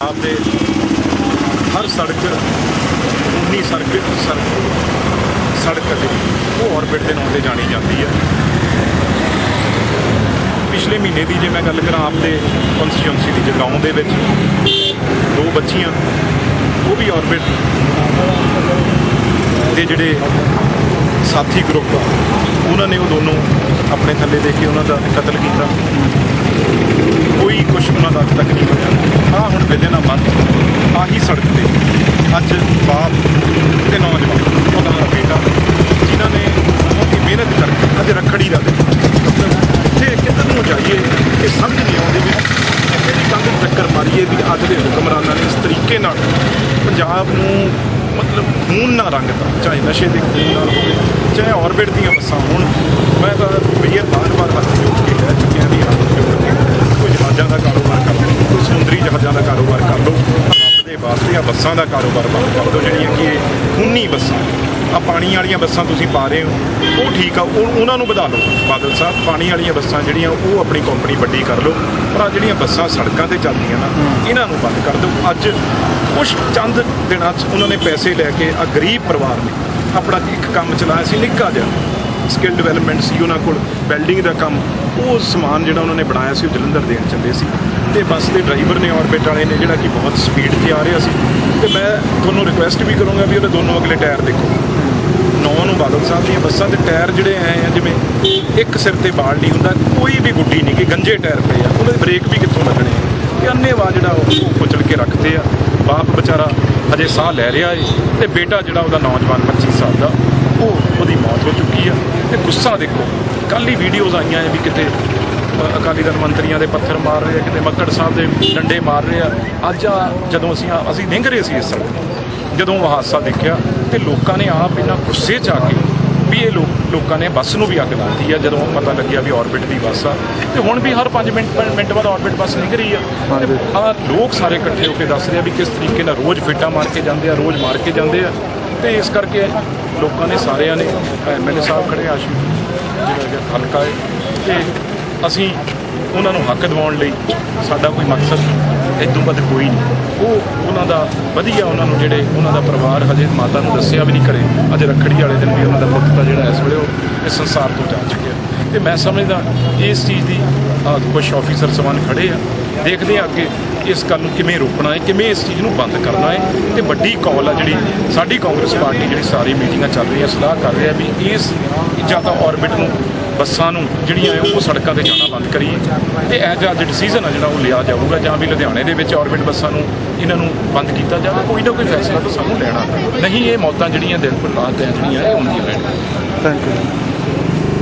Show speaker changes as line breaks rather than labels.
ਪੰਜਾਬ ਦੇ ਹਰ ਸੜਕ 19 ਸੜਕ ਸੜਕ ਸੜਕ ਹੈ ਉਹ ਆਰਬਿਟ ਦੇ ਨਾਂ ਤੇ ਜਾਣੀ ਜਾਂਦੀ ਹੈ ਪਿਛਲੇ ਮਹੀਨੇ ਦੀ ਜੇ ਮੈਂ ਗੱਲ ਕਰਾਂ ਆਪਦੇ ਕਨਸਟੀਚੁਐਂਸੀ ਦੀ ਜਗਾਉਂ ਦੇ ਵਿੱਚ ਦੋ ਬੱਚੀਆਂ, ਉਹ ਵੀ ਆਰਬਿਟ ਦੇ ਜਿਹੜੇ ਸਾਥੀ ਗਰੁੱਪ ਆ, ਉਹਨਾਂ ਨੇ ਉਹ ਦੋਨੋਂ ਆਪਣੇ ਥੱਲੇ ਦੇ ਕੇ ਉਹਨਾਂ ਦਾ ਕਤਲ ਕੀਤਾ। ਕੋਈ ਕੁਛ ਉਹਨਾਂ ਦਾ ਅੱਜ ਤੱਕ ਨਹੀਂ ਹੋਇਆ। ਆ ਹੁਣ ਵਿਦਿਨ ਆਹੀ ਸੜਕ ਤੇ ਅੱਜ ਬਾਪ ਤੇ ਨੌਜਵਾਨ ਉਹਨਾਂ ਦਾ ਬੇਟਾ, ਜਿਨ੍ਹਾਂ ਨੇ ਬਹੁਤ ਹੀ ਮਿਹਨਤ ਕਰਕੇ ਅੱਜ ਰੱਖੜੀ ਦਾ ਦਿਨ ਮਤਲਬ ਇੱਥੇ ਕਿੱਧਰ ਨੂੰ ਜਾਈਏ, ਇਹ ਸਮਝ ਨਹੀਂ ਆਉਂਦੀ ਵੀ ਕਿਹੜੀ ਕੰਧ ਨੂੰ ਟੱਕਰ ਮਾਰੀਏ ਵੀ ਅੱਜ ਦੇ ਹੁਕਮਰਾਨਾਂ ਨੇ ਇਸ ਤਰੀਕੇ ਨਾਲ ਪੰਜਾਬ ਨੂੰ ਮਤਲਬ ਖੂਨ ਨਾਲ ਰੰਗਤਾ ਚਾਹੇ ਨਸ਼ੇ ਦੇ ਖੂਨ ਨਾਲ ਹੋਵੇ, ਚਾਹੇ ਔਰਬਿਟ ਦੀਆਂ ਬੱਸਾਂ ਹੋਣ ਮੈਂ ਤਾਂ ਬਈਰ ਬਾਰ-ਬਾਰ ਹੱਥ ਜੋੜ ਕੇ ਕਹਿ ਚੁੱਕਿਆ ਵੀ ਹੱਥ ਜੋੜ ਕੇ ਕੋਈ ਜਹਾਜ਼ਾਂ ਦਾ ਕਾਰੋਬਾਰ ਕਰ ਲਓ ਕੋਈ ਸਮੁੰਦਰੀ ਜਹਾਜ਼ਾਂ ਦਾ ਕਾਰੋਬਾਰ ਕਰ ਲਓ ਰੱਬ ਦੇ ਵਾਸਤੇ ਆ ਬੱਸਾਂ ਦਾ ਕਾਰੋਬਾਰ ਬੰਦ ਕਰ ਦਿਓ ਜਿਹੜੀਆਂ ਕਿ ਇਹ ਖੂਨੀ ਬੱਸਾਂ। ਆ ਪਾਣੀ ਵਾਲੀਆਂ ਬੱਸਾਂ ਤੁਸੀਂ ਪਾ ਰਹੇ ਹੋ, ਉਹ ਠੀਕ ਆ, ਉਹ ਉਹਨਾਂ ਨੂੰ ਵਧਾ ਲਓ। ਬਾਦਲ ਸਾਹਿਬ, ਪਾਣੀ ਵਾਲੀਆਂ ਬੱਸਾਂ ਜਿਹੜੀਆਂ, ਉਹ ਆਪਣੀ ਕੰਪਨੀ ਵੱਡੀ ਕਰ ਲਓ। ਪਰ ਆ ਜਿਹੜੀਆਂ ਬੱਸਾਂ ਸੜਕਾਂ ਤੇ ਚੱਲਦੀਆਂ ਨਾ, ਇਹਨਾਂ ਨੂੰ ਬੰਦ ਕਰ ਦਿਓ। ਅੱਜ ਕੁਛ ਚੰਦ ਦਿਨਾਂ 'ਚ ਉਹਨਾਂ ਨੇ ਪੈਸੇ ਲੈ ਕੇ ਆ ਗਰੀਬ ਪਰਿਵਾਰ ਨੇ ਆਪਣਾ ਇੱਕ ਕੰਮ ਚਲਾਇਆ ਸੀ ਨਿੱਕਾ ਜਿਹਾ। ਸਕਿੱਲ ਡਿਵੈਲਪਮੈਂਟ ਸੀ ਉਹਨਾਂ ਕੋਲ ਬਿਲਡਿੰਗ ਦਾ ਕੰਮ, ਉਹ ਸਮਾਨ ਜਿਹੜਾ ਉਹਨਾਂ ਨੇ ਬਣਾਇਆ ਸੀ ਉਹ ਜਲੰਧਰ ਦੇਣ ਚੱਲੇ ਸੀ। ਤੇ ਬੱਸ ਦੇ ਡਰਾਈਵਰ ਨੇ ਔਰਬਿਟ ਵਾਲੇ ਨੇ ਜਿਹੜਾ ਕਿ ਬਹੁਤ ਸਪੀਡ ਤੇ ਆ ਰਿਹਾ ਸੀ। ਤੇ ਮੈਂ ਤੁਹਾਨੂੰ ਰਿਕੁਐਸਟ ਵੀ ਕਰੂੰਗਾ ਵੀ ਉਹਦੇ ਦੋਨੋਂ ਅਗਲੇ ਟਾਇਰ ਦੇਖੋ। ਨੌ ਨੂੰ ਬਾਦਲ ਸਾਹਿਬ ਦੀਆਂ ਬੱਸਾਂ ਦੇ ਟਾਇਰ ਜਿਹੜੇ ਆਏ ਆ, ਜਿਵੇਂ ਇੱਕ ਸਿਰ ਤੇ ਬਾਲ ਨਹੀਂ ਹੁੰਦਾ, ਕੋਈ ਵੀ ਗੁੱਡੀ ਨਹੀਂ, ਕਿ ਗੰਜੇ ਟਾਇਰ ਪਏ ਆ, ਉਹਦੇ ਬ੍ਰੇਕ ਵੀ ਕਿੱਥੋਂ ਲੱਗਣੇ ਆ? ਇਹ ਅੰਨੇਵਾਹ ਜਿਹੜਾ ਉਹ ਉਹ ਕੁਚਲ ਕੇ ਰੱਖਦੇ ਆ, ਬਾਪ ਵਿਚਾਰਾ ਹਜੇ ਸਾਹ ਲੈ ਰਿਹਾ ਏ, ਤੇ ਬੇਟਾ ਜਿਹੜਾ ਉਹਦਾ ਨੌਜਵਾਨ 25 ਸਾਲ ਦਾ, ਉਹ ਉਹਦੀ ਮੌਤ ਹੋ ਚੁੱਕੀ ਗੁੱਸਾ ਦੇਖੋ ਕੱਲ ਹੀ ਵੀਡੀਓਜ਼ ਆਈਆਂ ਵੀ ਕਿਤੇ ਅਕਾਲੀ ਦਲ ਮੰਤਰੀਆਂ ਦੇ ਪੱਥਰ ਮਾਰ ਰਹੇ ਆ ਕਿਤੇ ਮੱਕੜ ਸਾਹਿਬ ਦੇ ਡੰਡੇ ਮਾਰ ਰਹੇ ਆ। ਅੱਜ ਆ ਜਦੋਂ ਅਸੀਂ ਅਸੀਂ ਲੰਘ ਰਹੇ ਸੀ ਇਸ ਸੜਕ ਜਦੋਂ ਉਹ ਹਾਦਸਾ ਦੇਖਿਆ ਤੇ ਲੋਕਾਂ ਨੇ ਆਪ ਇਹਨਾਂ ਗੁੱਸੇ 'ਚ ਆ ਕੇ ਵੀ ਇਹ ਲੋਕ ਲੋਕਾਂ ਨੇ ਬੱਸ ਨੂੰ ਵੀ ਅੱਗ ਲਾਤੀ ਆ ਜਦੋਂ ਪਤਾ ਲੱਗਿਆ ਵੀ ਆਰਬਿਟ ਦੀ ਬੱਸ ਆ। ਤੇ ਹੁਣ ਵੀ ਹਰ 5 ਮਿੰਟ ਮਿੰਟ ਬਾਅਦ ਆਰਬਿਟ ਬੱਸ ਨਿਕਲ ਰਹੀ ਆ ਤੇ ਆ ਲੋਕ ਸਾਰੇ ਇਕੱਠੇ ਹੋ ਕੇ ਦੱਸ ਰਹੇ ਆ ਵੀ ਕਿਸ ਤਰੀਕੇ ਨਾਲ ਰੋਜ਼ ਫਿੱਟਾ ਮਾਰ ਕੇ ਜਾਂਦੇ ਆ ਰੋਜ਼ ਮਾਰ ਕੇ ਜਾਂਦੇ ਆ। ਤੇ ਇਸ ਕਰਕੇ ਲੋਕਾਂ ਨੇ ਸਾਰਿਆਂ ਨੇ ਐਮਐਲਏ ਸਾਹਿਬ ਖੜੇ ਆਸ਼ੂ ਜਿਹੜਾ ਹਲਕਾ ਹੈ ਤੇ ਅਸੀਂ ਉਹਨਾਂ ਨੂੰ ਹੱਕ ਦਿਵਾਉਣ ਲਈ ਸਾਡਾ ਕੋਈ ਮਕਸਦ ਇਦੋਂ ਵੱਧ ਕੋਈ ਨਹੀਂ। ਉਹ ਉਹਨਾਂ ਦਾ ਵਧੀਆ ਉਹਨਾਂ ਨੂੰ ਜਿਹੜੇ ਉਹਨਾਂ ਦਾ ਪਰਿਵਾਰ ਹਜੇ ਮਾਤਾ ਨੂੰ ਦੱਸਿਆ ਵੀ ਨਹੀਂ ਕਰੇ ਅਜੇ ਰੱਖੜੀ ਵਾਲੇ ਦਿਨ ਵੀ ਉਹਨਾਂ ਦਾ ਪੁੱਤ ਦਾ ਜਿਹੜਾ ਇਸ ਵੇਲੇ ਉਹ ਇਸ ਸੰਸਾਰ ਤੋਂ ਜਾ ਚੁੱਕਿਆ। ਤੇ ਮੈਂ ਸਮਝਦਾ ਇਸ ਚੀਜ਼ ਦੀ ਅਹ, ਕੁਛ ਆਫੀਸਰ ਸਮਾਨ ਖੜੇ ਆ ਦੇਖਦੇ ਆ ਅੱਗੇ ਇਸ ਗੱਲ ਨੂੰ ਕਿਵੇਂ ਰੋਕਣਾ ਹੈ, ਕਿਵੇਂ ਇਸ ਚੀਜ਼ ਨੂੰ ਬੰਦ ਕਰਨਾ ਹੈ ਤੇ ਵੱਡੀ ਕੌਲ ਆ ਜਿਹੜੀ ਸਾਡੀ ਕਾਂਗਰਸ ਪਾਰਟੀ ਜਿਹੜੀ ਸਾਰੀ ਮੀਟਿੰਗਾਂ ਚੱਲ ਰਹੀਆਂ, ਸਲਾਹ ਕਰ ਰਿਹਾ ਵੀ ਇਸ ਜਾਂ ਤਾਂ ਆਰਬਿਟ ਨੂੰ, ਬੱਸਾਂ ਨੂੰ ਜਿਹੜੀਆਂ ਉਹ ਸੜਕਾਂ ਤੇ ਜਾਣਾ ਬੰਦ ਕਰੀਏ ਤੇ ਇਹ ਜਿਹਾ ਅੱਜ ਡਿਸੀਜਨ ਆ ਜਿਹੜਾ ਉਹ ਲਿਆ ਜਾਊਗਾ ਜਾਂ ਵੀ ਲੁਧਿਆਣੇ ਦੇ ਵਿੱਚ ਔਰਬਿਟ ਬੱਸਾਂ ਨੂੰ ਇਹਨਾਂ ਨੂੰ ਬੰਦ ਕੀਤਾ ਜਾਵੇ, ਕੋਈ ਨਾ ਕੋਈ ਫੈਸਲਾ ਤਾਂ ਸਾਨੂੰ ਲੈਣਾ। ਨਹੀਂ, ਇਹ ਮੌਤਾਂ ਜਿਹੜੀਆਂ ਦਿਨ ਪਰ ਰਾਤ ਜਿਹੜੀਆਂ ਇਹ ਹੁੰਦੀਆਂ ਰਹਿਣਗੀਆਂ।
Thank you